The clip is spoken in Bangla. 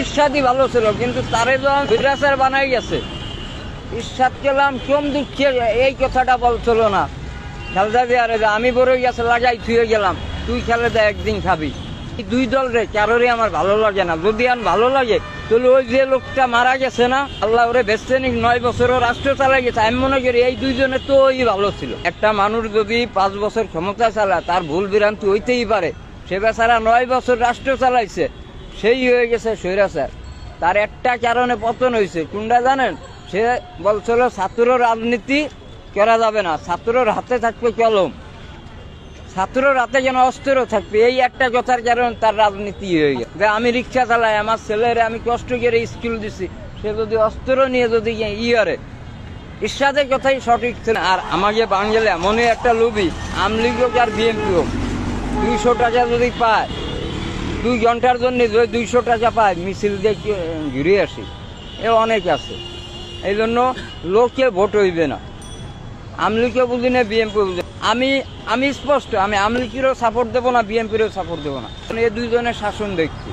ইরশাদই ভালো ছিল, কিন্তু তারে যখন বিরাসার বানাই গেছে। ইরশাদ গেলাম, কম দুঃখে এই কথাটা বলছিল না। খেলদা বিহারে যে, আমি বড় গেছে, লাগাই থুয়ে গেলাম। তুই খেলে দে, একদিন খাবি। দুই দল রে, কারোরই আমার ভালো লাগে না। যদি আর ভালো লাগে, তাহলে ওই যে লোকটা মারা গেছে না, আল্লাহ ওরে বেচতে নিক, নয় বছরও রাষ্ট্র চালাই গেছে। আমি মনে করি এই দুইজনে তো ওই ভালো ছিল। একটা মানুষ যদি পাঁচ বছর ক্ষমতা চালায়, তার ভুল বিরান্তি হইতেই পারে। সে বেচারা নয় বছর রাষ্ট্র চালাইছে। সেই হয়ে গেছে স্বৈরাচার। তার একটা কারণে পতন হয়েছে। কোনটা জানেন? সে বলছিল, ছাত্র রাজনীতি করা যাবে না। ছাত্রর হাতে থাকবে কলম। ছাত্রর হাতে যেন অস্ত্র থাকবে। এই একটা কথার কারণে তার রাজনীতি হয়ে গেছে। যে আমি রিক্সা চালাই, আমার ছেলের আমি কষ্ট করে স্কুল দিছি। সে যদি অস্ত্র নিয়ে যদি ইয়ে ইরশাদের কথাই সঠিক ছিল। আর আমাকে বাঙালি এমনই একটা লোভী। আমলিগ আর বিএনপি দুইশো টাকা যদি পায় দুই ঘণ্টার জন্য যদি দুইশো টাকা পায়, মিছিল দিয়ে ঘুরে আসি। এ অনেক আছে। এই জন্য লোককে ভোট হইবে না। আমলিকে বুঝি না, বিএনপি বুঝি আমি আমি স্পষ্ট, আমি আমলিকেরও সাপোর্ট দেবো না, বিএনপিরও সাপোর্ট দেবো না। এই দুইজনের শাসন দেখছি।